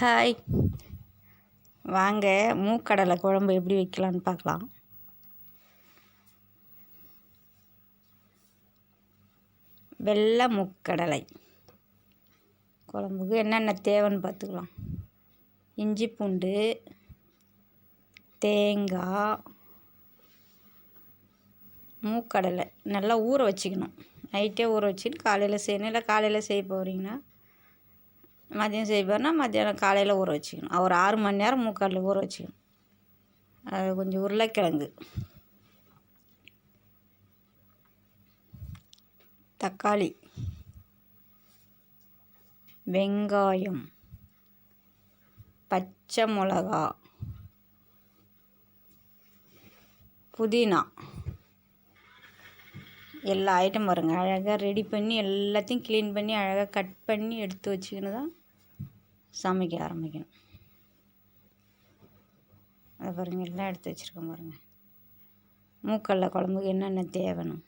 Hi. வாங்க மூக்கடலை குழம்பு எப்படி வைக்கலான்னு பார்க்கலாம். வெள்ளை மூக்கடலை. குழம்புக்கு என்னென்ன தேவைன்னு பார்த்துக்கலாம். இஞ்சி பூண்டு தேங்காய் மூக்கடலை. நல்லா ஊற வச்சுக்கணும். நைட்டே ஊற வச்சுன்னு காலையில் செய்யணும். இல்லை காலையில் செய்ய போகிறீங்கன்னா மதியம் செய்ய மத்தியானம் காலையில் ஊற வச்சுக்கணும். ஒரு ஆறு மணி நேரம் மூக்கடலை ஊற வச்சுக்கணும். அது கொஞ்சம் உருளைக்கிழங்கு. தக்காளி. வெங்காயம். பச்சை மிளகா. புதினா. எல்லா ஐட்டம் வருங்க. அழகாக ரெடி பண்ணி எல்லாத்தையும் க்ளீன் பண்ணி அழகாக கட் பண்ணி எடுத்து வச்சுக்கின்னு தான் சமைக்க ஆரம்பிக்கணும். அதை பாருங்கள் எல்லாம் எடுத்து வச்சுருக்கோம் பாருங்கள் மூக்கல்ல குழம்புக்கு என்னென்ன தேவைணும்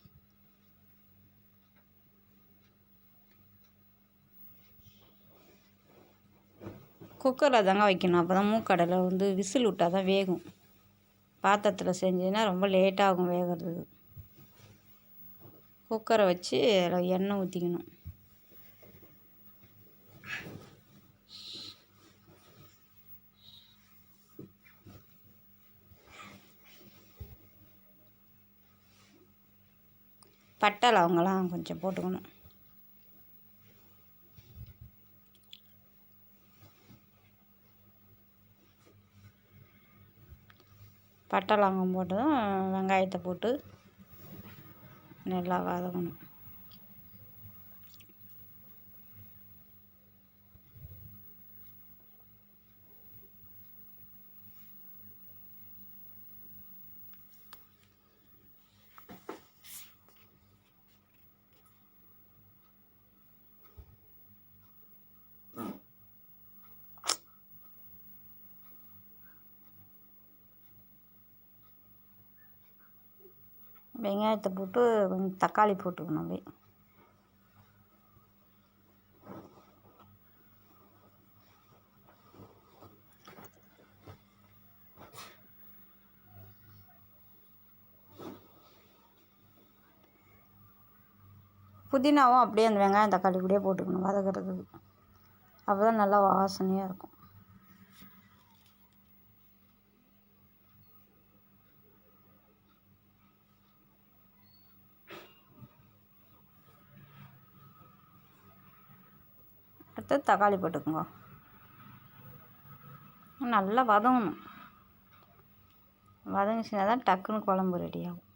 குக்கரில் தாங்க வைக்கணும். அப்போ தான் மூக்கடலை வந்து விசில் விட்டால் தான் வேகும். பாத்திரத்தில் செஞ்சதுன்னா ரொம்ப லேட்டாகும் வேகிறதுக்கு. குக்கரை வச்சு அதில் எண்ணெய் ஊற்றிக்கணும். பட்டை லவங்கெல்லாம் கொஞ்சம் போட்டுக்கணும். பட்டை லவங்கம் போட்டதும் வெங்காயத்தை போட்டு நல்லா வதக்கணும் வெங்காயத்தை போட்டு கொஞ்சம் தக்காளி போட்டுக்கணும் அப்படியே. புதினாவும் அப்படியே அந்த வெங்காயம் தக்காளி கூடயே போட்டுக்கணும் வதக்கிறதுக்கு. அப்போ தான் நல்லா வாசனையாக இருக்கும். எடுத்து தக்காளி போட்டுக்கோங்க. நல்லா வதங்கணும். வதங்கிச்சுனா தான் டக்குன்னு குழம்பு ரெடி ஆகும்.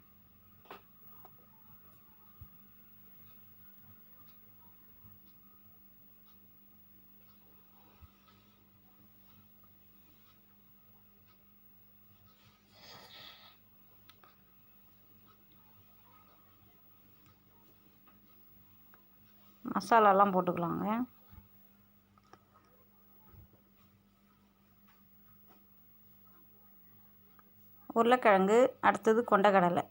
மசாலாலாம் போட்டுக்கலாங்க. உருளைக்கிழங்கு அடுத்தது கொண்டக்கடலை.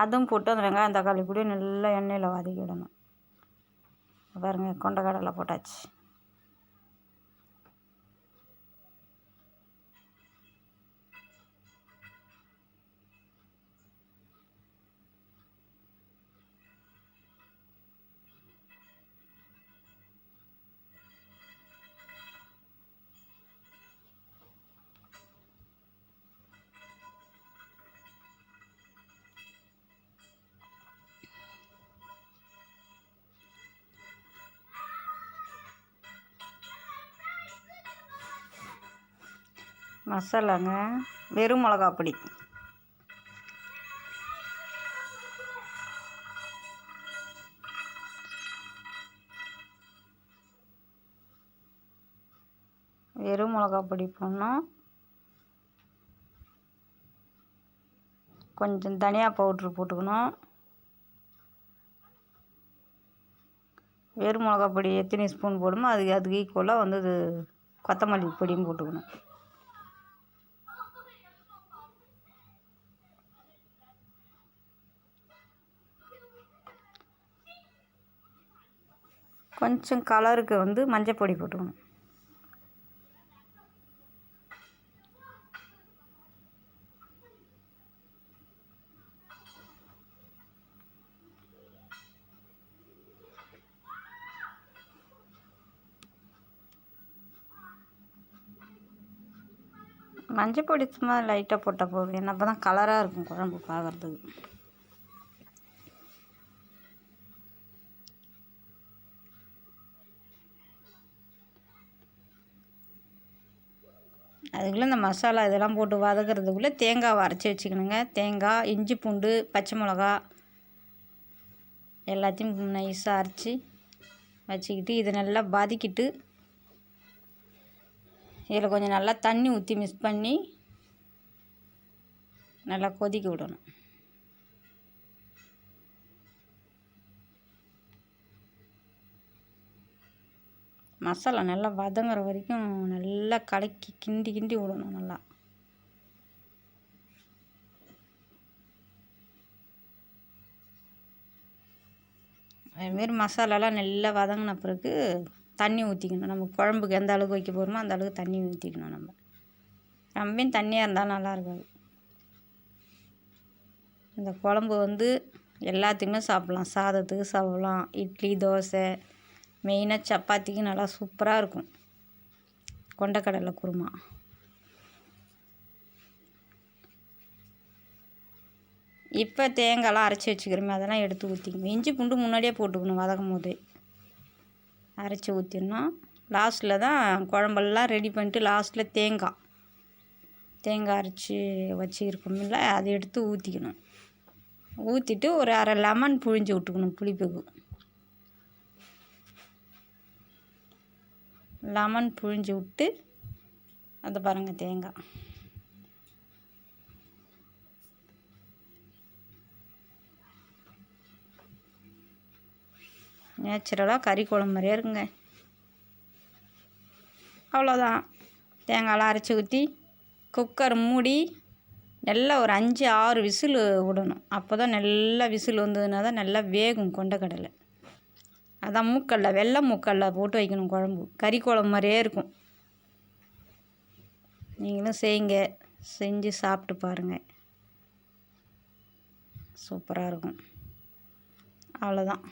அதுவும் போட்டு அந்த வெங்காயம் தக்காளி கூட நல்லா எண்ணெயில் வதக்கிடணும். பாருங்கள் கொண்டக்கடலை போட்டாச்சு. மசாலாங்க வெறும் மிளகா பொடி. வெறும் மிளகா பொடி போடணும். கொஞ்சம் தனியா பவுட்ரு போட்டுக்கணும். வெறும் மிளகா பொடி எத்தனை ஸ்பூன் போடுமோ அதுக்கு அதுக்கு ஈக்குவலாக வந்து இது கொத்தமல்லி பொடியும் போட்டுக்கணும். கொஞ்சம் கலருக்கு வந்து மஞ்சள் பொடி போட்டுக்கணும். மஞ்சள் பொடி சும்மா லைட்டாக போட்டால் போதும். ஏன்னா அப்போ தான் கலராக இருக்கும் குழம்பு பார்க்குறதுக்கு. அதுக்குள்ளே இந்த மசாலா இதெல்லாம் போட்டு வதக்கிறதுக்குள்ளே தேங்காவை அரைச்சி வச்சுக்கணுங்க. தேங்காய் இஞ்சி பூண்டு பச்சை மிளகா எல்லாத்தையும் நைஸாக அரைச்சி வச்சுக்கிட்டு இதை நல்லா வதக்கிட்டு இதில் கொஞ்சம் நல்லா தண்ணி ஊற்றி மிக்ஸ் பண்ணி நல்லா கொதிக்க விடணும். மசாலா நல்லா வதங்குற வரைக்கும் நல்லா கலக்கி கிண்டி கிண்டி விடணும் நல்லா. அதுமாரி மசாலாலாம் நல்லா வதங்கின பிறகு தண்ணி ஊற்றிக்கணும் நம்ம குழம்புக்கு எந்த அளவுக்கு வைக்க போகிறோமோ அந்த அளவுக்கு தண்ணி ஊற்றிக்கணும் நம்ம. ரொம்பையும் தண்ணியாக இருந்தால் நல்லா இருக்காது. இந்த குழம்பு வந்து எல்லாத்துக்குமே சாப்பிட்லாம். சாதத்துக்கு சாப்பிட்லாம். இட்லி தோசை மெயினாக சப்பாத்திக்கு நல்லா சூப்பராக இருக்கும். கொண்டக்கடலை குருமா. இப்போ தேங்காய்லாம் அரைச்சி வச்சுக்கிறோமே அதெல்லாம் எடுத்து ஊற்றிக்கணும் இஞ்சி பூண்டு முன்னாடியே போட்டுக்கணும் வதக்கும் போதே. அரைச்சி ஊற்றிடணும் லாஸ்ட்டில் தான் குழம்பெல்லாம் ரெடி பண்ணிட்டு லாஸ்ட்டில் தேங்காய். தேங்காய் அரைச்சி வச்சுருக்கோமில்ல அதை எடுத்து ஊற்றிக்கணும் ஊற்றிட்டு ஒரு அரை லெமன் புழிஞ்சு விட்டுக்கணும் புளிப்புக்கு. லெமன் புழிஞ்சு விட்டு அதை பாருங்கள் தேங்காய். நேச்சுரலாக கறி குழம்பு மாதிரியே இருக்குங்க. அவ்வளோதான் தேங்காயெலாம் அரைச்சி ஊற்றி குக்கர் மூடி நல்லா ஒரு அஞ்சு ஆறு விசில் விடணும். அப்போ தான் நல்லா விசில் வந்ததுனா தான் நல்லா வேகும் கொண்டக்கடலை அதான் மூக்கல்ல வெள்ளை மூக்கல்ல போட்டு வைக்கணும் குழம்பு. கறி குழம்பு மாதிரியே இருக்கும். நீங்களும் செய்யுங்க செஞ்சு சாப்பிட்டு பாருங்கள் சூப்பராக இருக்கும். அவ்வளோதான்